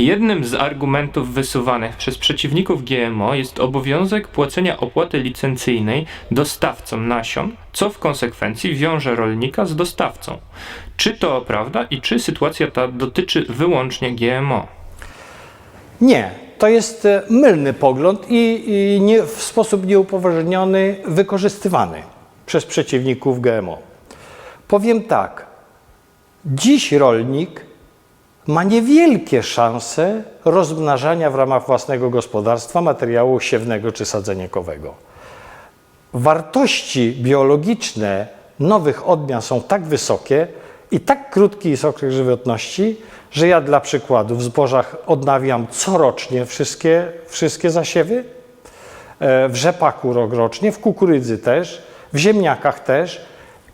Jednym z argumentów wysuwanych przez przeciwników GMO jest obowiązek płacenia opłaty licencyjnej dostawcom nasion, co w konsekwencji wiąże rolnika z dostawcą. Czy to prawda i czy sytuacja ta dotyczy wyłącznie GMO? Nie, to jest e, mylny pogląd i, i nie, w sposób nieupoważniony wykorzystywany przez przeciwników GMO. Powiem tak, dziś rolnik ma niewielkie szanse rozmnażania w ramach własnego gospodarstwa materiału siewnego czy sadzeniekowego. Wartości biologiczne nowych odmian są tak wysokie i tak krótki jest okres żywotności, że ja dla przykładu w zbożach odnawiam corocznie wszystkie, wszystkie zasiewy, e, w rzepaku rok rocznie, w kukurydzy też, w ziemniakach też.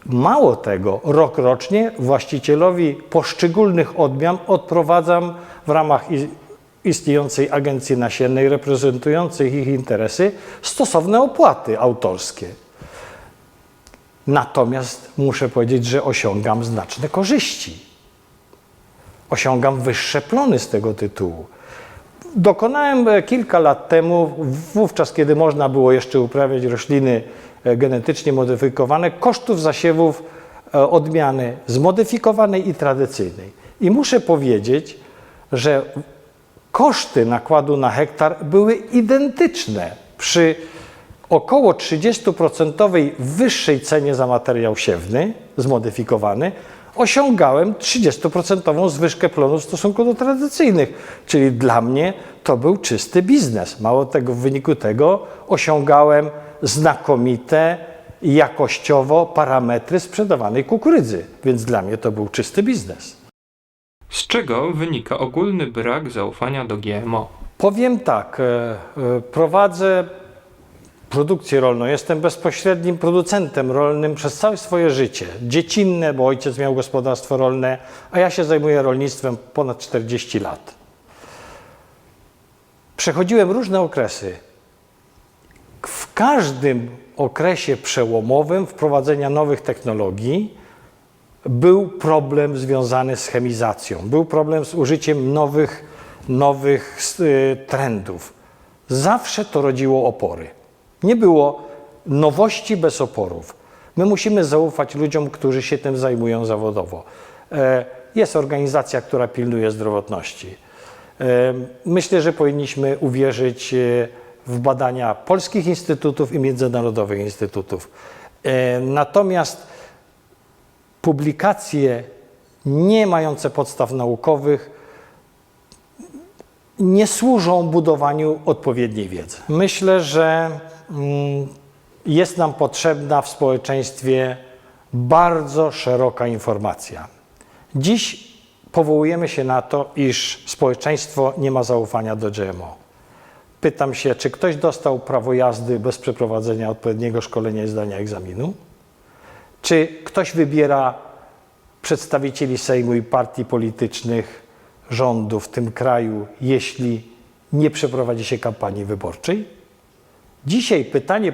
Mało tego, rok rocznie właścicielowi poszczególnych odmian odprowadzam w ramach istniejącej agencji nasiennej reprezentującej ich interesy stosowne opłaty autorskie. Natomiast muszę powiedzieć, że osiągam znaczne korzyści. Osiągam wyższe plony z tego tytułu. Dokonałem e, kilka lat temu, wówczas kiedy można było jeszcze uprawiać rośliny genetycznie modyfikowane, kosztów zasiewów e, odmiany zmodyfikowanej i tradycyjnej. I muszę powiedzieć, że koszty nakładu na hektar były identyczne przy około 30% wyższej cenie za materiał siewny zmodyfikowany osiągałem 30% zwyżkę plonów w stosunku do tradycyjnych. Czyli dla mnie to był czysty biznes. Mało tego, w wyniku tego osiągałem znakomite jakościowo parametry sprzedawanej kukurydzy. Więc dla mnie to był czysty biznes. Z czego wynika ogólny brak zaufania do GMO? Powiem tak, e, e, prowadzę produkcję rolną, jestem bezpośrednim producentem rolnym przez całe swoje życie. Dziecinne, bo ojciec miał gospodarstwo rolne, a ja się zajmuję rolnictwem ponad 40 lat. Przechodziłem różne okresy. Każdym okresie przełomowym wprowadzenia nowych technologii był problem związany z chemizacją, był problem z użyciem nowych, nowych y, trendów. Zawsze to rodziło opory. Nie było nowości bez oporów. My musimy zaufać ludziom, którzy się tym zajmują zawodowo. E, Jest organizacja, która pilnuje zdrowotności. E, Myślę, że powinniśmy uwierzyć e, w badania polskich instytutów i międzynarodowych instytutów. E, Natomiast publikacje nie mające podstaw naukowych nie służą budowaniu odpowiedniej wiedzy. Myślę, że mm, jest nam potrzebna w społeczeństwie bardzo szeroka informacja. Dziś powołujemy się na to, iż społeczeństwo nie ma zaufania do GMO. Pytam się, czy ktoś dostał prawo jazdy bez przeprowadzenia odpowiedniego szkolenia i zdania egzaminu? Czy ktoś wybiera przedstawicieli Sejmu i partii politycznych rządu w tym kraju, jeśli nie przeprowadzi się kampanii wyborczej? Dzisiaj pytanie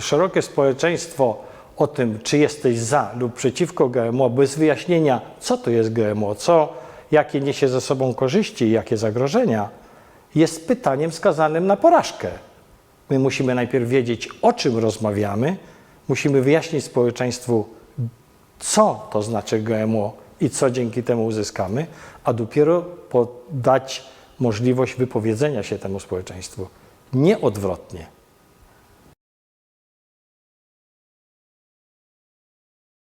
szerokie społeczeństwo o tym, czy jesteś za lub przeciwko GMO, bez wyjaśnienia, co to jest GMO, co, jakie niesie ze sobą korzyści i jakie zagrożenia, jest pytaniem skazanym na porażkę. My musimy najpierw wiedzieć, o czym rozmawiamy, musimy wyjaśnić społeczeństwu, co to znaczy GMO i co dzięki temu uzyskamy, a dopiero dać możliwość wypowiedzenia się temu społeczeństwu. Nie odwrotnie.